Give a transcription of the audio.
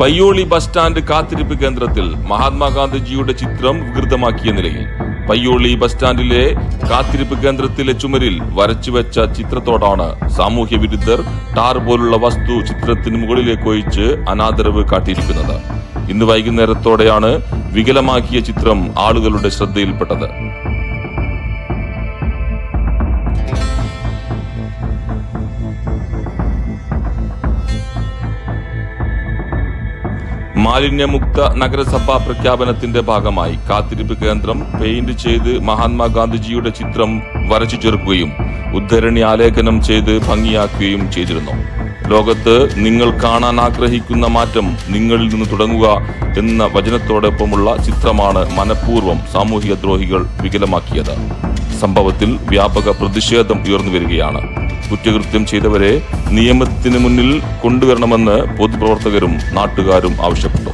Payyoli bus stand കാത്തിരിപ്പ് കേന്ദ്രത്തിൽ മഹാത്മാഗാന്ധിജിയുടെ ചിത്രം വികൃതമാക്കിയ നിലയിൽ പയ്യോളി ബസ് സ്റ്റാൻഡിലെ കാത്തിരിപ്പ് കേന്ദ്രത്തിലെ ചുമരിൽ വരച്ചുവെച്ച ചിത്രത്തോടാണ് സാമൂഹ്യ വിരുദ്ധർ ടാർ പോലുള്ള വസ്തു ചിത്രത്തിന് മുകളിലേക്ക് ഒഴിച്ച് അനാദരവ് കാട്ടിയിരിക്കുന്നത്. ഇന്ന് വൈകുന്നേരത്തോടെയാണ് വികലമാക്കിയ ചിത്രം ആളുകളുടെ ശ്രദ്ധയിൽപ്പെട്ടത്. മാലിന്യമുക്ത നഗരസഭാ പ്രഖ്യാപനത്തിന്റെ ഭാഗമായി കാത്തിരിപ്പ് കേന്ദ്രം പെയിന്റ് ചെയ്ത് മഹാത്മാഗാന്ധിജിയുടെ ചിത്രം വരച്ചു ചേർക്കുകയും ഉദ്ധരണി ആലേഖനം ചെയ്ത് ഭംഗിയാക്കുകയും ചെയ്തിരുന്നു. ലോകത്ത് നിങ്ങൾ കാണാൻ ആഗ്രഹിക്കുന്ന മാറ്റം നിങ്ങളിൽ നിന്ന് തുടങ്ങുക എന്ന വചനത്തോടൊപ്പമുള്ള ചിത്രമാണ് മനഃപൂർവം സാമൂഹിക ദ്രോഹികൾ വികലമാക്കിയത്. സംഭവത്തിൽ വ്യാപക പ്രതിഷേധം ഉയർന്നു വരികയാണ്. കുറ്റകൃത്യം ചെയ്തവരെ നിയമത്തിന് മുന്നിൽ കൊണ്ടുവരണമെന്ന് പൊതുപ്രവർത്തകരും നാട്ടുകാരും ആവശ്യപ്പെട്ടു.